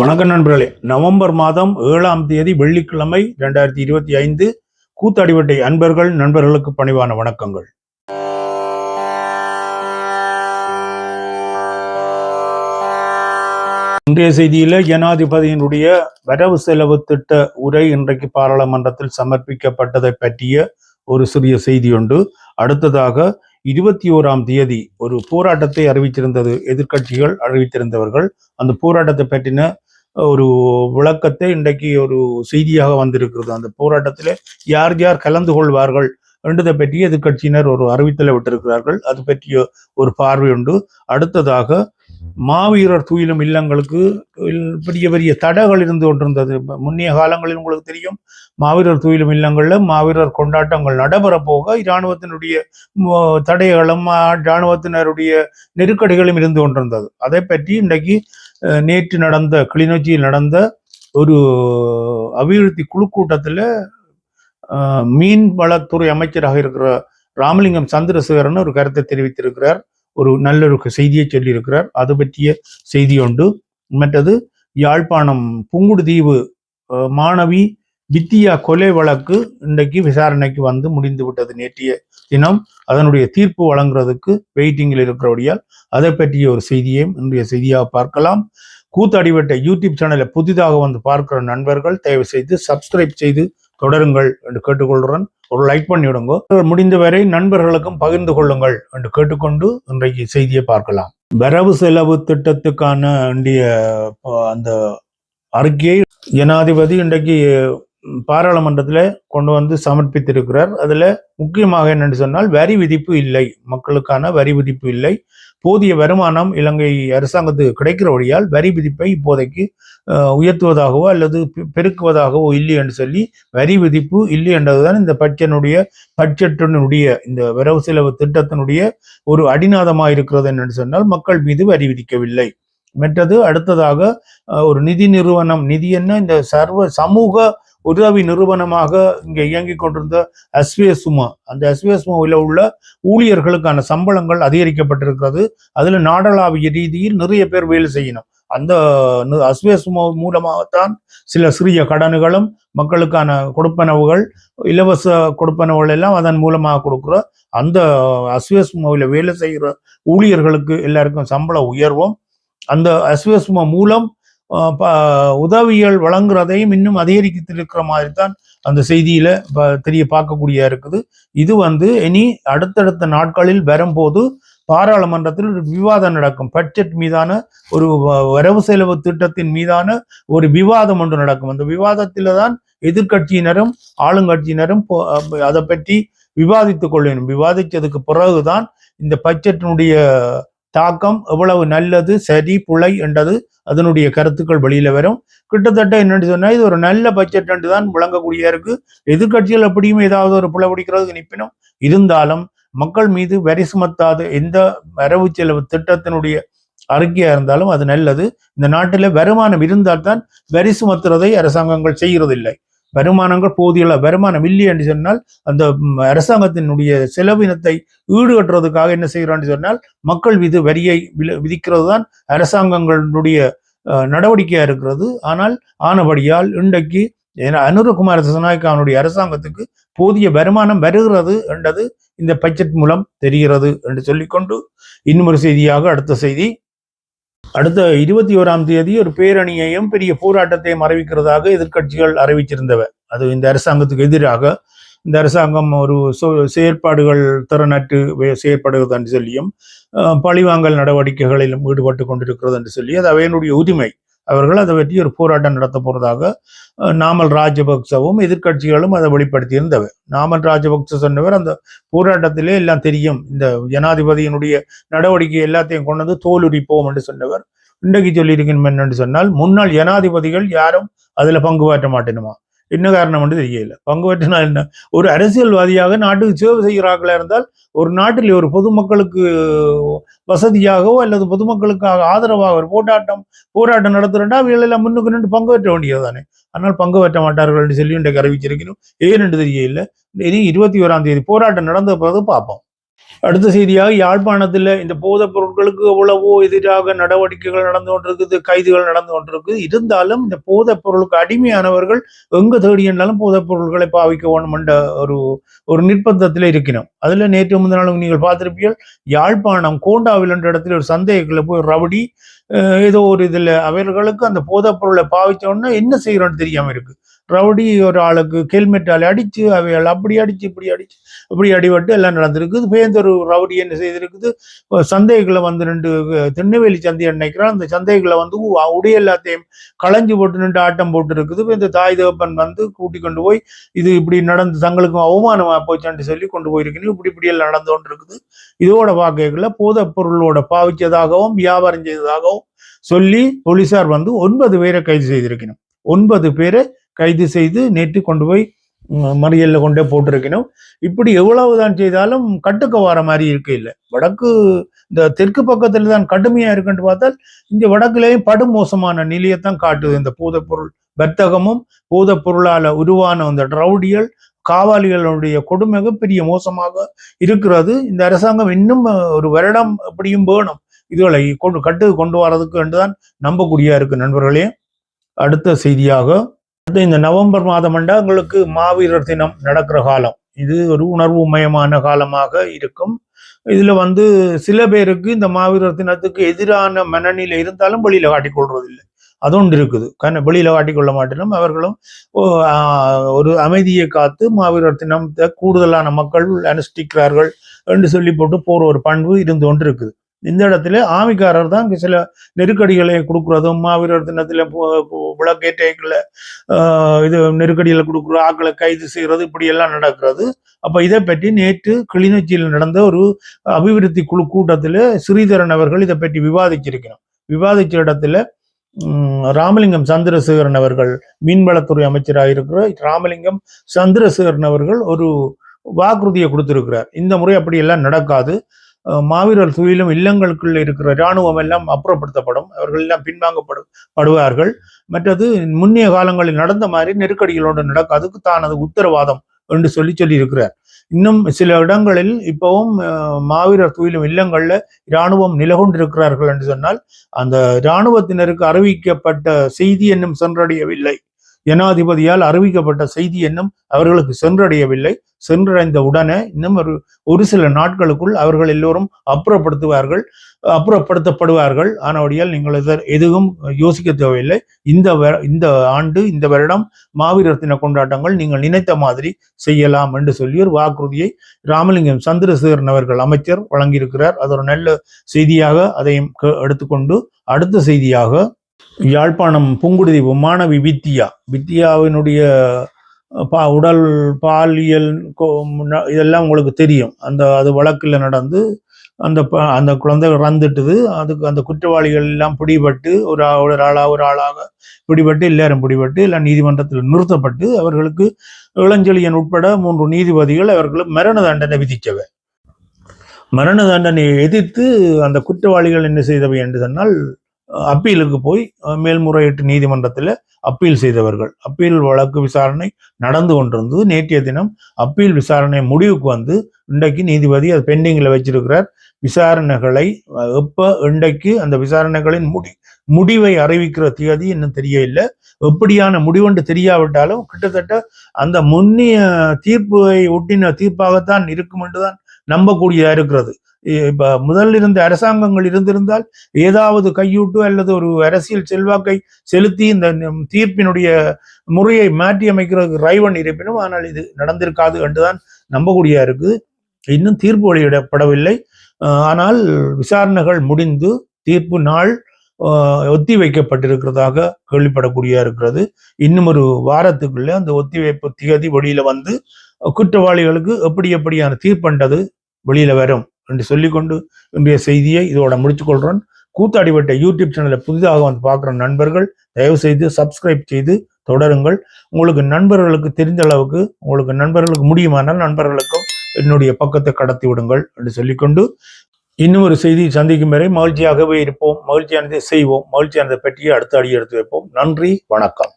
வணக்கம் நண்பர்களே. நவம்பர் மாதம் ஏழாம் தேதி வெள்ளிக்கிழமை இரண்டாயிரத்தி இருபத்தி ஐந்து கூத்தாடிவட்டை அன்பர்கள் நண்பர்களுக்கு பணிவான வணக்கங்கள். இன்றைய செய்தியில ஜனாதிபதியினுடைய வரவு செலவு திட்ட உரை இன்றைக்கு பாராளுமன்றத்தில் சமர்ப்பிக்கப்பட்டதை பற்றிய ஒரு சிறிய செய்தி உண்டு. அடுத்ததாக இருபத்தி ஓராம் தேதி ஒரு போராட்டத்தை அறிவித்திருந்தது எதிர்க்கட்சிகள் அறிவித்திருந்தவர்கள். அந்த போராட்டத்தை பற்றின ஒரு விளக்கத்தை இன்றைக்கு ஒரு செய்தியாக வந்திருக்கிறது. அந்த போராட்டத்தில் யார் யார் கலந்து கொள்வார்கள் என்றதை பற்றி எதிர்க்கட்சியினர் ஒரு அறிவித்தலை விட்டிருக்கிறார்கள். அது பற்றிய ஒரு பார்வை உண்டு. அடுத்ததாக மாவீரர் துயிலும் இல்லங்களுக்கு பெரிய பெரிய தடைகள் இருந்து கொண்டிருந்தது. இப்ப முன்னைய காலங்களில் உங்களுக்கு தெரியும் மாவீரர் துயிலும் இல்லங்களில் மாவீரர் கொண்டாட்டங்கள் நடைபெற போக இராணுவத்தினுடைய தடைகளும் இராணுவத்தினருடைய நெருக்கடிகளும் இருந்து கொண்டிருந்தது. அதை பற்றி இன்றைக்கு நேற்று நடந்த கிளிநொச்சியில் நடந்த ஒரு அபிவிருத்தி குழு கூட்டத்தில் மீன் வளத்துறை அமைச்சராக இருக்கிற ராமலிங்கம் சந்திரசேகரன் ஒரு கருத்தை தெரிவித்திருக்கிறார். ஒரு நல்ல ஒரு செய்தியை சொல்லியிருக்கிறார். அது பற்றிய செய்தி உண்டு. மற்றது யாழ்ப்பாணம் புங்குடு தீவு மாணவி வித்தியா கொலை வழக்கு இன்றைக்கு விசாரணைக்கு வந்து முடிந்து விட்டது நேற்றைய தினம். அதனுடைய தீர்ப்பு வழங்குறதுக்கு வெயிட்டிங்கில் இருக்கிறபடியால் அதை பற்றிய ஒரு செய்தியையும் இன்றைய செய்தியாக பார்க்கலாம். கூத்தாடிவட்ட யூடியூப் சேனலை புதிதாக வந்து பார்க்கிற நண்பர்கள் தயவு செய்து சப்ஸ்கிரைப் செய்து தொடருங்கள் என்று கேட்டுக்கொள்கிறேன் ஒரு லைக் பண்ணிவிடுங்க. முடிந்தவரை நண்பர்களுக்கும் பகிர்ந்து கொள்ளுங்கள் என்று கேட்டுக்கொண்டு இன்றைக்கு செய்தியை பார்க்கலாம். வரவு செலவு திட்டத்துக்கான இந்திய அந்த அறிக்கையை ஜனாதிபதி இன்றைக்கு பாராளுமன்றத்தில் கொண்டு வந்து சமர்ப்பித்திருக்கிறார். அதுல முக்கியமாக என்னென்னு சொன்னால் வரி விதிப்பு இல்லை. மக்களுக்கான வரி விதிப்பு இல்லை. போதிய வருமானம் இலங்கை அரசாங்கத்துக்கு கிடைக்கிறபடியால் வரி விதிப்பை இப்போதைக்கு உயர்த்துவதாகவோ அல்லது பெ- பெருக்குவதாகவோ இல்லை என்று சொல்லி வரி விதிப்பு இல்லை என்றதுதான் இந்த பட்ஜெனுடைய பட்ஜெட்டினுடைய இந்த வரவு செலவு திட்டத்தினுடைய ஒரு அடிநாதமாக இருக்கிறது என்று சொன்னால் மக்கள் மீது வரி விதிக்கவில்லை. மற்றது அடுத்ததாக ஒரு நிதி நிறுவனம் நிதி என்ன? இந்த சர்வ சமூக உதவி நிறுவனமாக இங்கே இயங்கிக் கொண்டிருந்த எஸ்விஎஸ்மா அந்த எஸ்விஎஸ்மாவில் உள்ள ஊழியர்களுக்கான சம்பளங்கள் அதிகரிக்கப்பட்டிருக்கிறது. அதுல நாடளாவிய ரீதியில் நிறைய பேர் வேலை செய்யணும். அந்த அஸ்வேஸ்மோ மூலமாகத்தான் சில சிறிய கடன்களும் மக்களுக்கான கொடுப்பனவுகள் இலவச கொடுப்பனவுகள் எல்லாம் அதன் மூலமாக கொடுக்குற அந்த அஸ்வேஸ்மோவில் வேலை செய்கிற ஊழியர்களுக்கு எல்லாருக்கும் சம்பள உயர்வும் அந்த அஸ்வேஸ்மோ மூலம் உதவிகள் வழங்குறதையும் இன்னும் அதிகரித்திருக்கிற மாதிரி தான் அந்த செய்தியில தெரிய பார்க்கக்கூடிய இருக்குது. இது வந்து இனி அடுத்தடுத்த நாட்களில் வரும்போது பாராளுமன்றத்தில் ஒரு விவாதம் நடக்கும். பட்ஜெட் மீதான ஒரு வ- வரவு செலவு திட்டத்தின் மீதான ஒரு விவாதம் ஒன்று நடக்கும். அந்த விவாதத்தில தான் எதிர்க்கட்சியினரும் ஆளுங்கட்சியினரும் போ- அதை பற்றி விவாதித்துக் கொள்ளணும் விவாதித்ததுக்கு பிறகுதான் இந்த பட்ஜெட்டினுடைய தாக்கம் எவ்வளவு நல்லது சரி புலை என்றது அதனுடைய கருத்துக்கள் வெளியில வரும். கிட்டத்தட்ட என்னென்னு சொன்னால் இது ஒரு நல்ல பட்ஜெட் என்று தான் விளங்கக்கூடிய இருக்கு எதிர்க்கட்சிகள் எப்படியும் ஏதாவது ஒரு புல பிடிக்கிறதுக்கு நிப்பினும். இருந்தாலும் மக்கள் மீது வரி சுமத்தாத எந்த வரவு செலவு திட்டத்தினுடைய அறிக்கையா இருந்தாலும் அது நல்லது. இந்த நாட்டில் வருமானம் இருந்தால் தான் வரி சுமத்துறதை அரசாங்கங்கள் செய்கிறதில்லை. வருமானங்கள் போதியுள்ள வருமானம் இல்லை என்று சொன்னால் அந்த அரசாங்கத்தினுடைய செலவினத்தை ஈடுகட்டுறதுக்காக என்ன செய்கிறான்னு சொன்னால் மக்கள் மீது வரியை விதிக்கிறது தான் அரசாங்கங்களுடைய நடவடிக்கையாக நடவடிக்கையா இருக்கிறது. ஆனால் ஆனபடியால் இன்றைக்கு ஏன்னா அனுரகுமார திசநாயக்காவுடைய அரசாங்கத்துக்கு போதிய வருமானம் வருகிறது என்றது இந்த பட்ஜெட் மூலம் தெரிகிறது என்று சொல்லிக்கொண்டு இன்னொரு செய்தியாக அடுத்த செய்தி. அடுத்த இருபத்தி ஓராம் தேதி ஒரு பேரணியையும் பெரிய போராட்டத்தையும் அறிவிக்கிறதாக எதிர்க்கட்சிகள் அறிவிச்சிருந்தவ. அது இந்த அரசாங்கத்துக்கு எதிராக இந்த அரசாங்கம் ஒரு செயற்பாடுகள் திறனற்று செயற்படுகிறது என்று சொல்லியும் பழிவாங்கல் நடவடிக்கைகளிலும் ஈடுபட்டு கொண்டிருக்கிறது என்று சொல்லி அது அவையினுடைய உரிமை. அவர்கள் அதை பற்றி ஒரு போராட்டம் நடத்த போறதாக நாமல் ராஜபக்சவும் எதிர்க்கட்சிகளும் அதை வெளிப்படுத்தியிருந்தவர் நாமல் ராஜபக்ச சொன்னவர் அந்த போராட்டத்திலே எல்லாம் தெரியும். இந்த ஜனாதிபதியினுடைய நடவடிக்கை எல்லாத்தையும் கொண்டு வந்து தோலுரிப்போம் என்று சொன்னவர். இன்றைக்கு சொல்லியிருக்கணும் என்னன்னு சொன்னால் முன்னாள் ஜனாதிபதிகள் யாரும் அதுல பங்கு பெற்ற மாட்டேனுமா? என்ன காரணம் என்று தெரியல. பங்கு பெற்றினா என்ன? ஒரு அரசியல்வாதியாக நாட்டுக்கு சேவை செய்கிறார்களா இருந்தால் ஒரு நாட்டில் ஒரு பொதுமக்களுக்கு வசதியாகவோ அல்லது பொதுமக்களுக்காக ஆதரவாக ஒரு போராட்டம் போராட்டம் நடத்துறா அவைகள் எல்லாம் முன்னுக்கு நின்று பங்கு பெற்ற வேண்டியதுதானே. ஆனால் பங்கு பெற்ற மாட்டார்கள் என்று சொல்லி இன்றைக்கு அறிவிச்சிருக்கணும் ஏன் என்று தெரியல. இனி இருபத்தி ஓராம் தேதி போராட்டம் நடந்த பிறகு பார்ப்போம். அடுத்த செய்தியாக யாழ்ப்பாணத்தில் இந்த போதைப் பொருட்களுக்கு எவ்வளவோ எதிராக நடவடிக்கைகள் நடந்து கொண்டிருக்குது கைதுகள் நடந்து கொண்டிருக்கு இருந்தாலும் இந்த போதைப் பொருளுக்கு அடிமையானவர்கள் எங்கே தேடி என்றாலும் போதைப் பொருட்களை பாவிக்க வேண்டும் என்ற ஒரு ஒரு நிர்பந்தத்தில் இருக்கணும் அதுல நேற்று முந்தினாலும் நீங்கள் பார்த்திருப்பீர்கள் யாழ்ப்பாணம் கோண்டாவில் என்ற இடத்துல ஒரு சந்தேகத்தில் போய் ரவுடி அஹ், ஏதோ ஒரு இதுல அவர்களுக்கு அந்த போதைப் பொருளை பாவிச்ச உடனே என்ன செய்யறோம்னு தெரியாம இருக்கு. ரவுடி ஒரு ஆளுக்கு ஹெல்மெட்டால் அடித்து அவைகள் அப்படி அடிச்சு இப்படி அடிச்சு இப்படி அடிபட்டு எல்லாம் நடந்திருக்குது. பேந்தொரு ரவுடி என்ன செய்திருக்குது? சந்தைகளை வந்து ரெண்டு திருநெல்வேலி சந்தையை நினைக்கிறான். அந்த சந்தைகளை வந்து உடைய எல்லாத்தையும் களைஞ்சு போட்டு நின்று ஆட்டம் போட்டு இருக்குது இந்த தாய் தேவப்பன் வந்து கூட்டி கொண்டு போய் இது இப்படி நடந்து தங்களுக்கும் அவமானமாக போச்சான்னு சொல்லி கொண்டு போயிருக்கணும் இப்படி இப்படி எல்லாம் நடந்து கொண்டு இருக்குது இதோட வாக்கைகளை போதைப் பொருளோட பாவிச்சதாகவும் வியாபாரம் செய்ததாகவும் சொல்லி போலீசார் வந்து ஒன்பது பேரை கைது செய்திருக்கணும். ஒன்பது பேரை கைது செய்து நேற்று கொண்டு போய் மறியலில் கொண்டே போட்டிருக்கணும். இப்படி எவ்வளவுதான் செய்தாலும் கட்டுக்க வர மாதிரி இருக்கு இல்லை. வடக்கு இந்த தெற்கு பக்கத்தில் தான் கடுமையாக இருக்குன்னு பார்த்தால் இந்த வடக்குலேயும் படுமோசமான நிலையைத்தான் காட்டுது. இந்த பூதப்பொருள் வர்த்தகமும் பூதப்பொருளால் உருவான அந்த ரவுடிகள் காவாலிகளுடைய கொடுமைக பெரிய மோசமாக இருக்கிறது. இந்த அரசாங்கம் இன்னும் ஒரு வருடம் எப்படியும் வேணும். இதுகளை கொண்டு கட்டு கொண்டு வரதுக்கு என்றுதான் நம்பக்கூடியா இருக்கு நண்பர்களே. அடுத்த செய்தியாக அடுத்து இந்த நவம்பர் மாதம் என்றால் உங்களுக்கு மாவீரர் தினம் நடக்கிற காலம். இது ஒரு உணர்வு மயமான காலமாக இருக்கும். இதுல வந்து சில பேருக்கு இந்த மாவீரர் தினத்துக்கு எதிரான மனநிலை இருந்தாலும் வெளியில காட்டிக்கொள்றதில்லை அது ஒன்று இருக்குது. கண்ண வெளியில காட்டிக்கொள்ள மாட்டேனும். அவர்களும் ஓ, ஒரு அமைதியை காத்து மாவீரர் தினத்தை கூடுதலான மக்கள் அனுஷ்டிக்கிறார்கள் என்று சொல்லி போட்டு போற ஒரு பண்பு இருந்து கொண்டு இருக்குது இந்த இடத்துல ஆமிக்காரர் தான் சில நெருக்கடிகளை கொடுக்குறதும் மாவீரர் தினத்துல பு- விளக்கேற்றைகளை ஆஹ் இது நெருக்கடிகளை கொடுக்குற ஆக்களை கைது செய்யறது இப்படி எல்லாம் நடக்கிறது. அப்ப இதை பற்றி நேற்று கிளிநொச்சியில் நடந்த ஒரு அபிவிருத்தி குழு கூட்டத்தில் ஸ்ரீதரன் அவர்கள் இதை பற்றி விவாதிச்சிருக்கிறோம். விவாதிச்ச இடத்துல ராமலிங்கம் சந்திரசேகரன் அவர்கள் மீன்வளத்துறை அமைச்சராக இருக்கிற ராமலிங்கம் சந்திரசேகரன் அவர்கள் ஒரு வாக்குறுதியை கொடுத்திருக்கிறார். இந்த முறை அப்படி எல்லாம் நடக்காது. மாவீரர் துயிலும் இல்லங்களுக்குள்ள இருக்கிற இராணுவம் எல்லாம் அப்புறப்படுத்தப்படும். அவர்கள் எல்லாம் பின்வாங்கப்படும் படுவார்கள். மற்றது முன்னைய காலங்களில் நடந்த மாதிரி நெருக்கடிகளோடு நடக்காதுக்கு தான் அது உத்தரவாதம் என்று சொல்லி சொல்லி இருக்கிறார் இன்னும் சில இடங்களில் இப்பவும் அஹ், மாவீரர் துயிலும் இல்லங்கள்ல இராணுவம் நிலகொண்டிருக்கிறார்கள் என்று சொன்னால் அந்த இராணுவத்தினருக்கு அறிவிக்கப்பட்ட செய்தி என்னும் சென்றடையவில்லை. ஜனாதிபதியால் அறிவிக்கப்பட்ட செய்தி என்னும் அவர்களுக்கு சென்றடையவில்லை. சென்றடைந்த உடனே இன்னும் ஒரு ஒரு சில நாட்களுக்குள் அவர்கள் எல்லோரும் அப்புறப்படுத்துவார்கள் அப்புறப்படுத்தப்படுவார்கள். ஆனபடியால் நீங்கள் எதுவும் யோசிக்க தேவையில்லை. இந்த வ- இந்த ஆண்டு இந்த வருடம் மாவீரர் தின கொண்டாட்டங்கள் நீங்கள் நினைத்த மாதிரி செய்யலாம் என்று சொல்லி ஒரு வாக்குறுதியை ராமலிங்கம் சந்திரசேகரன் அவர்கள் அமைச்சர் வழங்கியிருக்கிறார். அது ஒரு நல்ல செய்தியாக அதையும் எடுத்துக்கொண்டு அடுத்த செய்தியாக யாழ்ப்பாணம் புங்குடுதீவு மாணவி வித்யா வித்தியாவினுடைய பா உடல் பாலியல் முன்ன- இதெல்லாம் உங்களுக்கு தெரியும். அந்த அது வழக்கில் நடந்து அந்த ப- அந்த குழந்தை இறந்துட்டுது. அதுக்கு அந்த குற்றவாளிகள் எல்லாம் பிடிபட்டு ஒரு ஆ- ஒரு ஆளாக ஒரு ஆளாக பிடிபட்டு எல்லாரும் பிடிபட்டு எல்லாம் நீதிமன்றத்தில் நிறுத்தப்பட்டு அவர்களுக்கு இளஞ்செழியன் உட்பட மூன்று நீதிபதிகள் அவர்களுக்கு மரண தண்டனை விதித்தவை. மரண தண்டனையை எதிர்த்து அந்த குற்றவாளிகள் என்ன செய்தவை என்று சொன்னால் அப்பீலுக்கு போய் மேல்முறையீட்டு நீதிமன்றத்தில் அப்பீல் செய்தவர்கள். அப்பீல் வழக்கு விசாரணை நடந்து கொண்டிருந்தது. நேற்றைய தினம் அப்பீல் விசாரணை முடிவுக்கு வந்து இன்றைக்கு நீதிபதி அது பெண்டிங்கில் வச்சிருக்கிறார். விசாரணைகளை எப்போ இன்றைக்கு அந்த விசாரணைகளின் முடி முடிவை அறிவிக்கிற தேதி இன்னும் தெரியவில்லை. எப்படியான முடிவென்று தெரியாவிட்டாலும் கிட்டத்தட்ட அந்த முன்னிய தீர்ப்பை ஒட்டின தீர்ப்பாகத்தான் இருக்கும் என்றுதான் நம்பக்கூடியதா இருக்கிறது. இ- இப்ப முதல் இருந்த அரசாங்கங்கள் இருந்திருந்தால் ஏதாவது கையூட்டு அல்லது ஒரு அரசியல் செல்வாக்கை செலுத்தி இந்த தீர்ப்பினுடைய முறையை மாற்றி அமைக்கிறதுக்கு ரைவன் இருப்பினும் ஆனால் இது நடந்திருக்காது என்றுதான் நம்பக்கூடியா இருக்கு இன்னும் தீர்ப்பு வெளியிடப்படவில்லை. ஆனால் விசாரணைகள் முடிந்து தீர்ப்பு நாள் ஒத்தி வைக்கப்பட்டிருக்கிறதாக கேள்விப்படக்கூடியா இருக்கிறது. இன்னும் ஒரு வாரத்துக்குள்ள அந்த ஒத்திவைப்பு திகதி வெளியில வந்து குற்றவாளிகளுக்கு எப்படி எப்படியான தீர்ப்பண்டது வெளியில வரும் என்று சொல்லிக்கொண்டு இன்றைய செய்தியை இதோட முடிச்சுக்கொள்றேன் கூத்தாடிவட்ட யூடியூப் சேனலை புதிதாக வந்து பார்க்குற நண்பர்கள் தயவு செய்து சப்ஸ்கிரைப் செய்து தொடருங்கள். உங்களுக்கு நண்பர்களுக்கு தெரிந்த அளவுக்கு உங்களுக்கு நண்பர்களுக்கு முடியுமானால் நண்பர்களுக்கும் என்னுடைய பக்கத்தை கடத்தி விடுங்கள் என்று சொல்லிக்கொண்டு இன்னும் ஒரு செய்தி சந்திக்கும் வரை மகிழ்ச்சியாகவே இருப்போம். மகிழ்ச்சியானதை செய்வோம். மகிழ்ச்சியானதை பற்றியே அடுத்த அடி எடுத்து வைப்போம். நன்றி வணக்கம்.